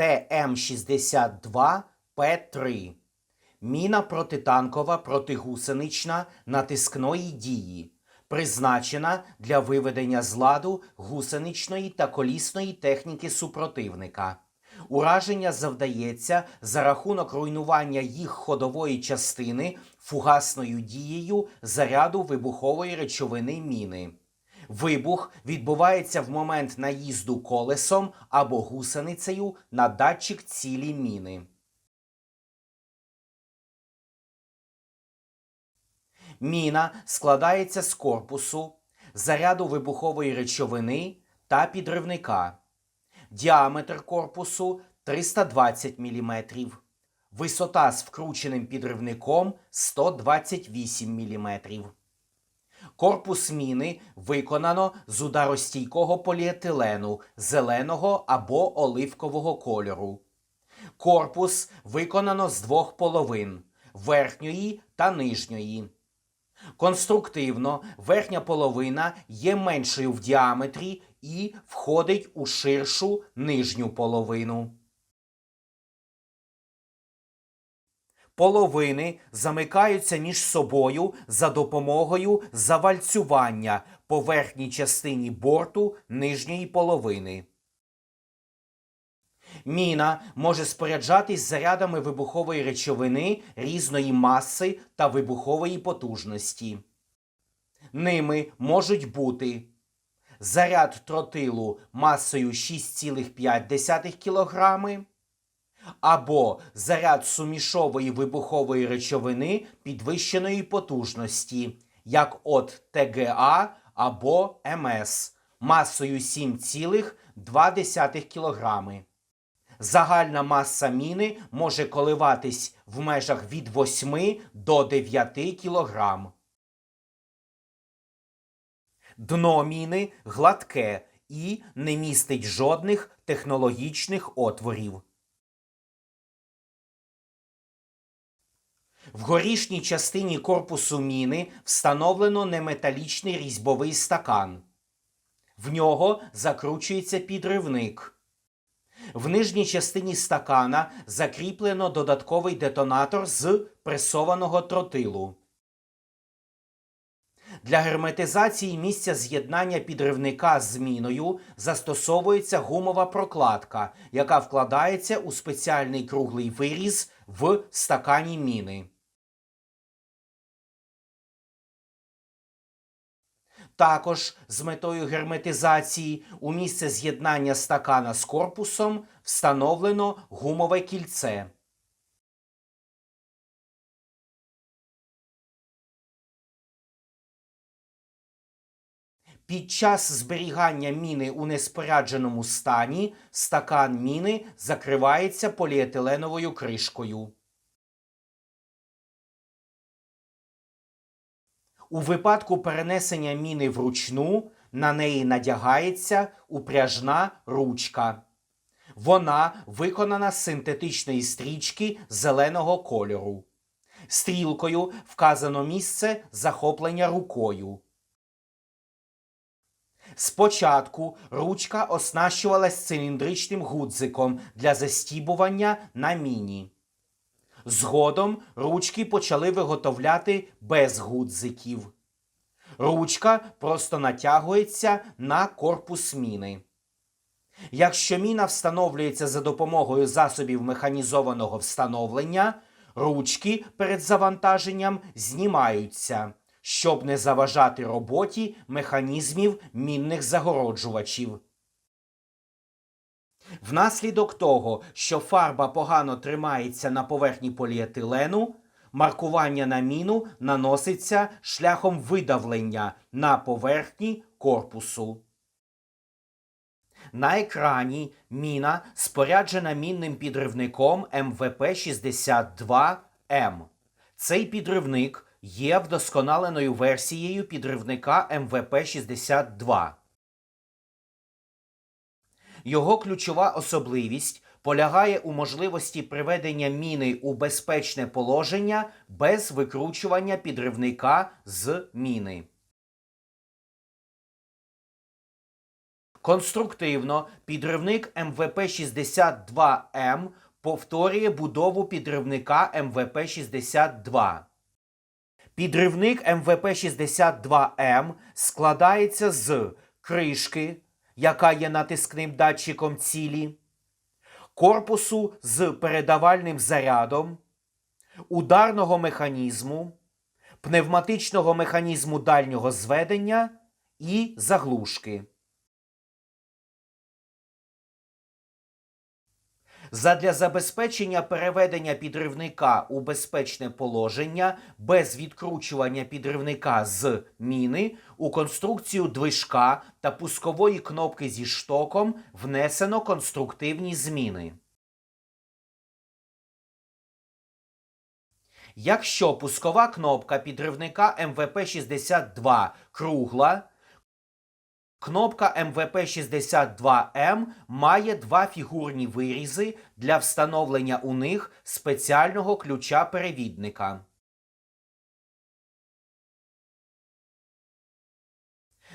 ТМ62П3. Міна протитанкова протигусенична натискної дії, призначена для виведення з ладу гусеничної та колісної техніки супротивника. Ураження завдається за рахунок руйнування їх ходової частини фугасною дією заряду вибухової речовини міни. Вибух відбувається в момент наїзду колесом або гусеницею на датчик цілі міни. Міна складається з корпусу, заряду вибухової речовини та підривника. Діаметр корпусу 320 мм. Висота з вкрученим підривником 128 мм. Корпус міни виконано з ударостійкого поліетилену зеленого або оливкового кольору. Корпус виконано з двох половин верхньої та нижньої. Конструктивно верхня половина є меншою в діаметрі і входить у ширшу нижню половину. Половини замикаються між собою за допомогою завальцювання по верхній частині борту нижньої половини. Міна може споряджатись зарядами вибухової речовини різної маси та вибухової потужності. Ними можуть бути заряд тротилу масою 6,5 кг або заряд сумішової вибухової речовини підвищеної потужності, як от ТГА або МС масою 7,2 кг. Загальна маса міни може коливатись в межах від 8 до 9 кг. Дно міни гладке і не містить жодних технологічних отворів. В горішній частині корпусу міни встановлено неметалічний різьбовий стакан. В нього закручується підривник. В нижній частині стакана закріплено додатковий детонатор з пресованого тротилу. Для герметизації місця з'єднання підривника з міною застосовується гумова прокладка, яка вкладається у спеціальний круглий виріз в стакані міни. Також з метою герметизації у місце з'єднання стакана з корпусом встановлено гумове кільце. Під час зберігання міни у неспорядженому стані стакан міни закривається поліетиленовою кришкою. У випадку перенесення міни вручну на неї надягається упряжна ручка. Вона виконана з синтетичної стрічки зеленого кольору. Стрілкою вказано місце захоплення рукою. Спочатку ручка оснащувалась циліндричним гудзиком для застібування на міні. Згодом ручки почали виготовляти без гудзиків. Ручка просто натягується на корпус міни. Якщо міна встановлюється за допомогою засобів механізованого встановлення, ручки перед завантаженням знімаються, щоб не заважати роботі механізмів мінних загороджувачів. Внаслідок того, що фарба погано тримається на поверхні поліетилену, маркування на міну наноситься шляхом видавлення на поверхні корпусу. На екрані міна споряджена мінним підривником МВП-62М. Цей підривник є вдосконаленою версією підривника МВП-62. Його ключова особливість полягає у можливості приведення міни у безпечне положення без викручування підривника з міни. Конструктивно підривник МВП-62М повторює будову підривника МВП-62. Підривник МВП-62М складається з кришки, яка є натискним датчиком цілі, корпусу з передавальним зарядом, ударного механізму, пневматичного механізму дальнього зведення і заглушки. Задля забезпечення переведення підривника у безпечне положення без відкручування підривника з міни у конструкцію движка та пускової кнопки зі штоком внесено конструктивні зміни. Якщо пускова кнопка підривника МВП-62 кругла, Кнопка МВП-62М має два фігурні вирізи для встановлення у них спеціального ключа перевідника.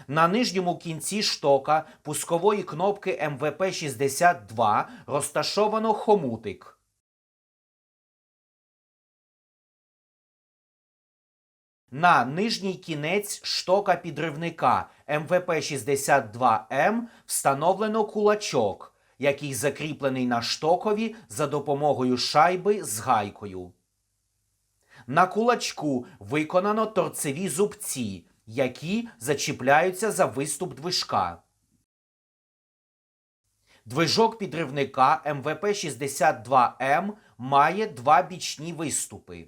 На нижньому кінці штока пускової кнопки МВП-62 розташовано хомутик. На нижній кінець штока підривника МВП-62М встановлено кулачок, який закріплений на штокові за допомогою шайби з гайкою. На кулачку виконано торцеві зубці, які зачіпляються за виступ движка. Движок підривника МВП-62М має два бічні виступи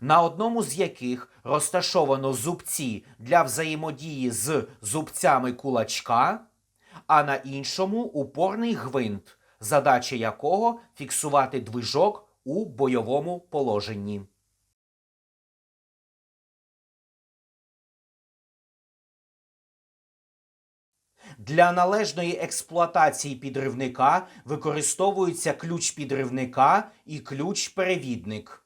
на одному з яких розташовано зубці для взаємодії з зубцями кулачка, а на іншому упорний гвинт, задача якого фіксувати движок у бойовому положенні. Для належної експлуатації підривника використовується ключ підривника і ключ перевідник.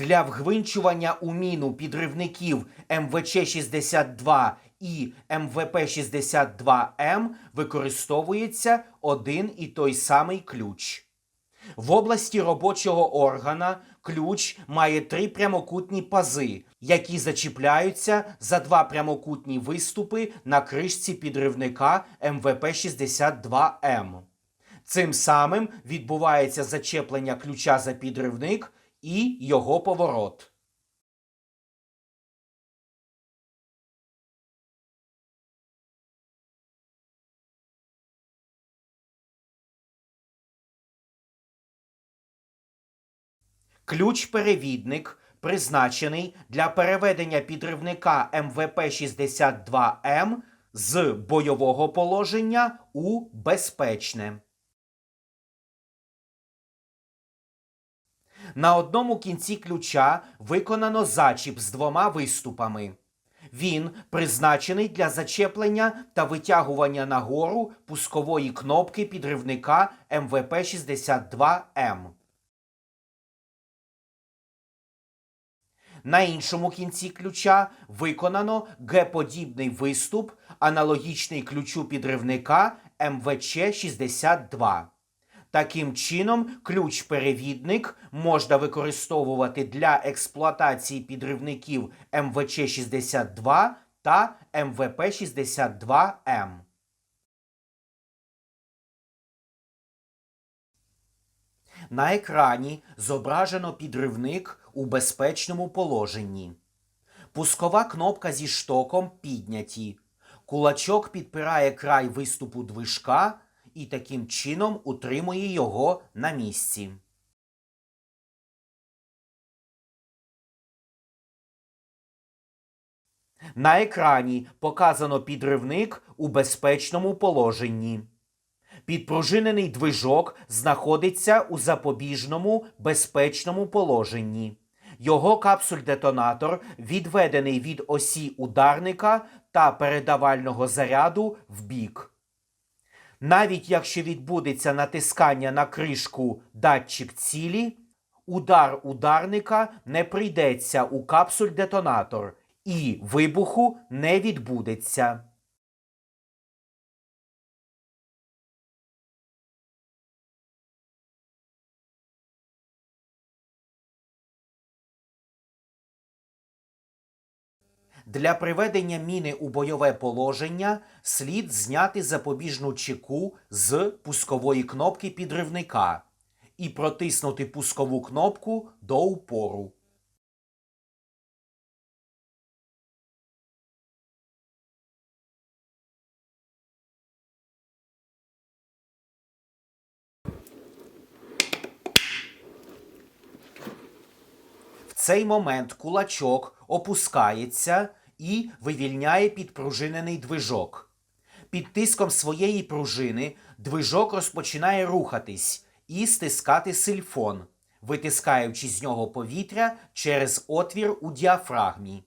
Для вгвинчування у міну підривників МВЧ-62 і МВП-62М використовується один і той самий ключ. В області робочого органа ключ має три прямокутні пази, які зачіпляються за два прямокутні виступи на кришці підривника МВП-62М. Цим самим відбувається зачеплення ключа за підривник і його поворот. Ключ-перевідник призначений для переведення підривника МВП-62М з бойового положення у безпечне. На одному кінці ключа виконано зачіп з двома виступами. Він призначений для зачеплення та витягування нагору пускової кнопки підривника МВП-62М. На іншому кінці ключа виконано Г-подібний виступ, аналогічний ключу підривника МВЧ-62. Таким чином, ключ-перевідник можна використовувати для експлуатації підривників МВЧ-62 та МВП-62М. На екрані зображено підривник у безпечному положенні. Пускова кнопка зі штоком підняті. Кулачок підпирає край виступу движка і таким чином утримує його на місці. На екрані показано підривник у безпечному положенні. Підпружинений движок знаходиться у запобіжному безпечному положенні. Його капсуль-детонатор відведений від осі ударника та передавального заряду в бік. Навіть якщо відбудеться натискання на кришку датчик цілі, удар ударника не прийдеться у капсуль-детонатор і вибуху не відбудеться. Для приведення міни у бойове положення слід зняти запобіжну чеку з пускової кнопки підривника і протиснути пускову кнопку до упору. В цей момент кулачок опускається і вивільняє підпружинений движок. Під тиском своєї пружини движок розпочинає рухатись і стискати сильфон, витискаючи з нього повітря через отвір у діафрагмі.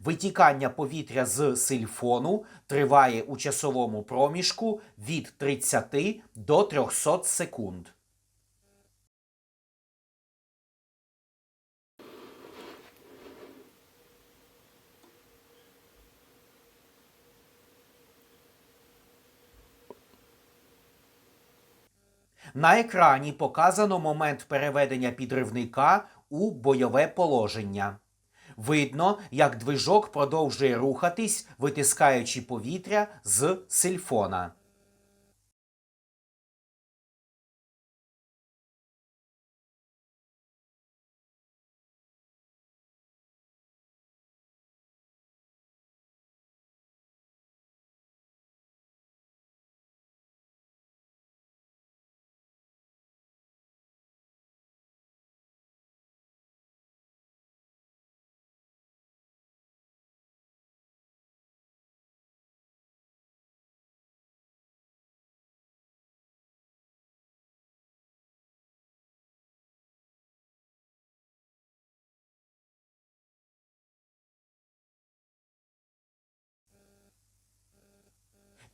Витікання повітря з сильфону триває у часовому проміжку від 30 до 300 секунд. На екрані показано момент переведення підривника у бойове положення. Видно, як движок продовжує рухатись, витискаючи повітря з сильфона.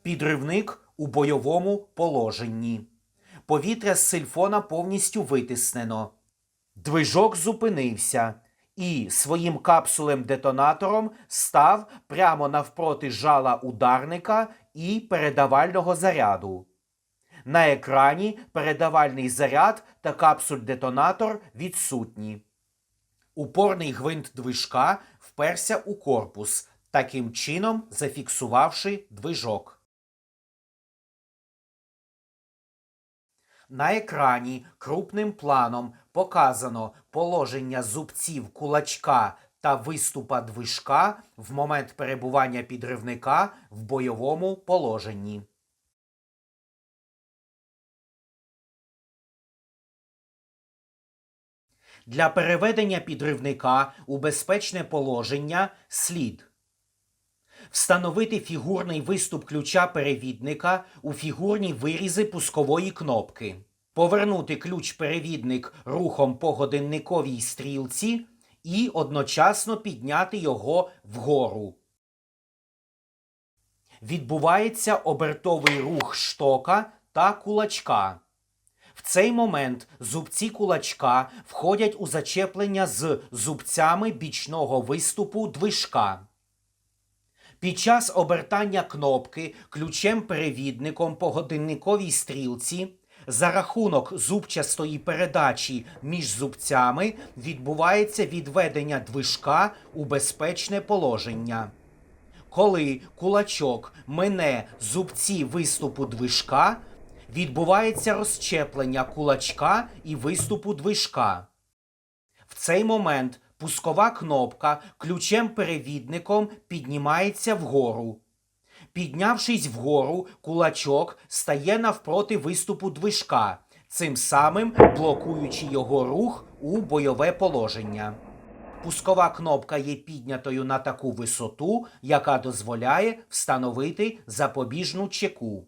Підривник у бойовому положенні. Повітря з сильфона повністю витиснено. Движок зупинився і своїм капсулем-детонатором став прямо навпроти жала ударника і передавального заряду. На екрані передавальний заряд та капсуль-детонатор відсутні. Упорний гвинт движка вперся у корпус, таким чином зафіксувавши движок. На екрані крупним планом показано положення зубців кулачка та виступа движка в момент перебування підривника в бойовому положенні. Для переведення підривника у безпечне положення слід встановити фігурний виступ ключа перевідника у фігурні вирізи пускової кнопки, повернути ключ-перевідник рухом по годинниковій стрілці і одночасно підняти його вгору. Відбувається обертовий рух штока та кулачка. В цей момент зубці кулачка входять у зачеплення з зубцями бічного виступу движка. Під час обертання кнопки ключем-перевідником по годинниковій стрілці за рахунок зубчастої передачі між зубцями відбувається відведення движка у безпечне положення. Коли кулачок мине зубці виступу движка, відбувається розчеплення кулачка і виступу движка. В цей момент пускова кнопка ключем-перевідником піднімається вгору. Піднявшись вгору, кулачок стає навпроти виступу движка, цим самим блокуючи його рух у бойове положення. Пускова кнопка є піднятою на таку висоту, яка дозволяє встановити запобіжну чеку.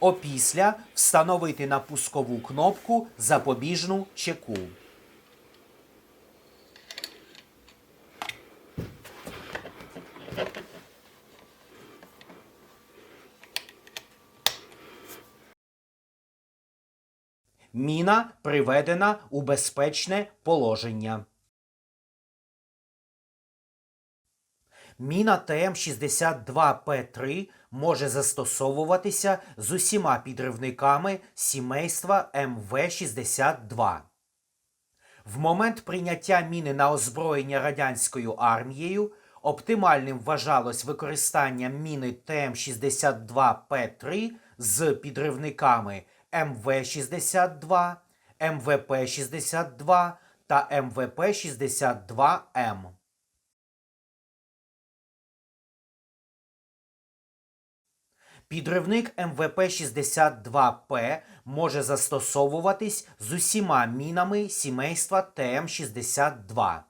Опісля встановити на пускову кнопку запобіжну чеку. Міна приведена у безпечне положення. Міна ТМ-62П3 може застосовуватися з усіма підривниками сімейства МВ-62. В момент прийняття міни на озброєння радянською армією оптимальним вважалось використання міни ТМ-62П3 з підривниками МВ-62, МВП-62 та МВП-62М. Підривник МВП-62П може застосовуватись з усіма мінами сімейства ТМ-62.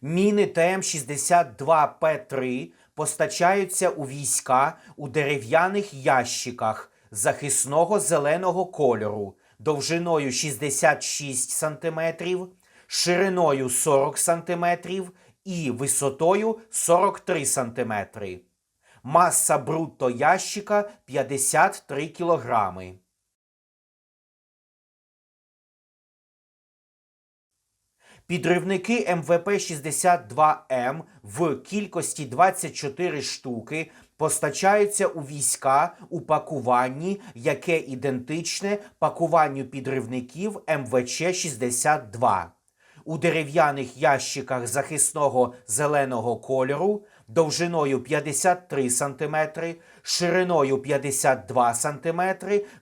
Міни ТМ-62П3 постачаються у війська у дерев'яних ящиках захисного зеленого кольору довжиною 66 см, шириною 40 см і висотою 43 см. Маса брутто ящика 53 кілограми. Підривники МВП-62М в кількості 24 штуки постачаються у війська у пакуванні, яке ідентичне пакуванню підривників МВЧ-62. У дерев'яних ящиках захисного зеленого кольору довжиною 53 см, шириною 52 см,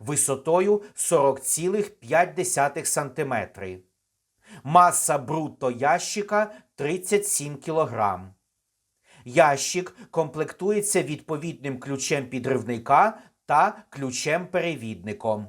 висотою 40,5 см. Маса брутто ящика 37 кг. Ящик комплектується відповідним ключем підривника та ключем-перевідником.